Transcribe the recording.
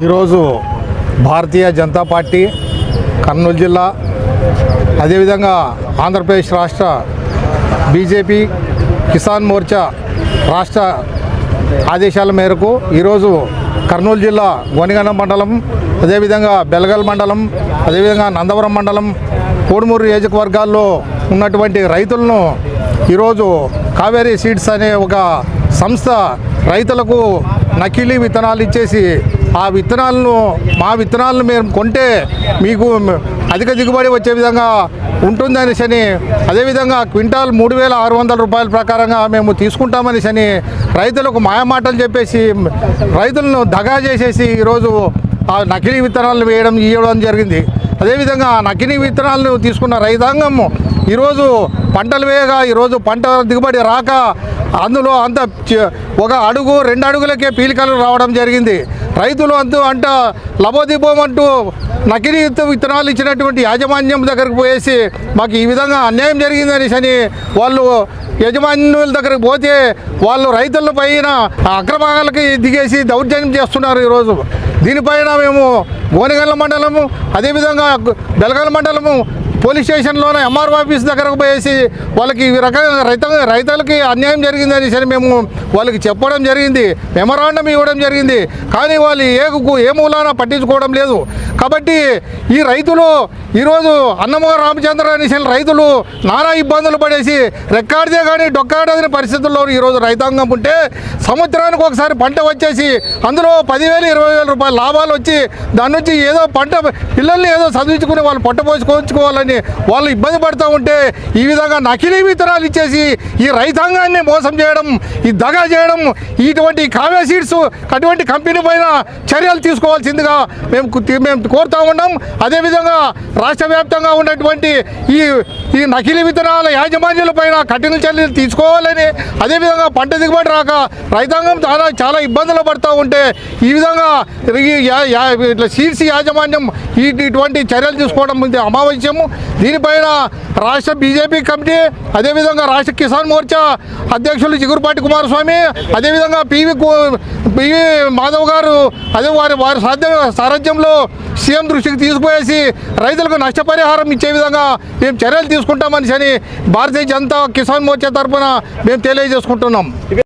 ఈరోజు భారతీయ జనతా పార్టీ కర్నూలు జిల్లా అదేవిధంగా ఆంధ్రప్రదేశ్ రాష్ట్ర బీజేపీ కిసాన్ మోర్చా రాష్ట్ర ఆదేశాల మేరకు ఈరోజు కర్నూలు జిల్లా గోనిగండ మండలం అదేవిధంగా బెలగల్ మండలం అదేవిధంగా నందవరం మండలం కోడుమూరు నియోజకవర్గాల్లో ఉన్నటువంటి రైతులను ఈరోజు కావేరీ సీడ్స్ అనే ఒక సంస్థ రైతులకు నకిలీ విత్తనాలు ఇచ్చేసి ఆ విత్తనాలను మా విత్తనాలను మేము కొంటే మీకు అధిక దిగుబడి వచ్చే విధంగా ఉంటుందనేసి అని అదేవిధంగా క్వింటాల్ మూడు వేల ఆరు వందల రూపాయల ప్రకారంగా మేము తీసుకుంటామనేసి అని రైతులకు మాయమాటలు చెప్పేసి రైతులను దగా చేసేసి ఈరోజు ఆ నకిలీ విత్తనాలను వేయడం ఇవ్వడం జరిగింది. అదేవిధంగా ఆ నకిలీ విత్తనాలను తీసుకున్న రైతాంగం ఈరోజు పంటలు వేయగా ఈరోజు పంట దిగుబడి రాక అందులో అంత చ- ఒక అడుగు రెండు అడుగులకే పీలికలు రావడం జరిగింది. రైతులు అంటూ అంట లబోదిబోమంటూ నకిలీ విత్తనాలు ఇచ్చినటువంటి యాజమాన్యం దగ్గరకు పోయేసి మాకు ఈ విధంగా అన్యాయం జరిగిందని అని వాళ్ళు యజమానుల దగ్గరకు పోతే వాళ్ళు రైతుల పైన అక్రమాలకి దిగేసి దౌర్జన్యం చేస్తున్నారు ఈరోజు. దీనిపైన మేము గోనెగల్ల మండలము అదేవిధంగా బెలగల మండలము పోలీస్ స్టేషన్లోనే ఎంఆర్ఓ ఆఫీస్ దగ్గరకు పోయేసి వాళ్ళకి ఈ రకంగా రైత రైతులకి అన్యాయం జరిగిందని సరే మేము వాళ్ళకి చెప్పడం జరిగింది. మెమరాండం ఇవ్వడం జరిగింది. కానీ వాళ్ళు ఏ ఏ మూలాన పట్టించుకోవడం లేదు. కాబట్టి ఈ రైతులు ఈరోజు అన్నమో రామచంద్ర అనేసి రైతులు నానా ఇబ్బందులు పడేసి రెక్కాడితే కానీ డొక్కాడని పరిస్థితుల్లో ఈరోజు రైతాంగం ఉంటే సంవత్సరానికి ఒకసారి పంట వచ్చేసి అందులో పదివేలు ఇరవై వేల రూపాయల లాభాలు వచ్చి దాని నుంచి ఏదో పంట పిల్లల్ని ఏదో చదివించుకుని వాళ్ళు పొట్ట పోసుకోవాలని వాళ్ళు ఇబ్బంది పడుతూ ఉంటే ఈ విధంగా నకిలీ విత్తనాలు ఇచ్చేసి ఈ రైతాంగాన్ని మోసం చేయడం ఈ దగా చేయడం ఇటువంటి కావ్య సీడ్స్ అటువంటి కంపెనీ పైన చర్యలు తీసుకోవాల్సిందిగా మేము మేము కోరుతా ఉన్నాం. అదేవిధంగా రాష్ట్ర వ్యాప్తంగా ఉన్నటువంటి ఈ ఈ నకిలీ విత్తనాల యాజమాన్యాల పైన కఠిన చర్యలు తీసుకోవాలని అదేవిధంగా పంట దిగుబడి రాక రైతాంగం చాలా చాలా ఇబ్బందులు పడుతూ ఉంటే ఈ విధంగా ఈ ఇట్లా సీడ్స్ యాజమాన్యం ఇటువంటి చర్యలు తీసుకోవడం ఇది దీనిపైన రాష్ట్ర బీజేపీ కమిటీ అదేవిధంగా రాష్ట్ర కిసాన్ మోర్చా అధ్యక్షులు చిగురుపాటి కుమారస్వామి అదేవిధంగా పివి పివి మాధవ్ గారు అదే వారి వారి సాధ్య సారథ్యంలో సీఎం దృష్టికి తీసుకుపోయేసి రైతులకు నష్టపరిహారం ఇచ్చే విధంగా మేము చర్యలు తీసుకుంటామని అని భారతీయ జనతా కిసాన్ మోర్చా తరఫున మేము తెలియజేసుకుంటున్నాం.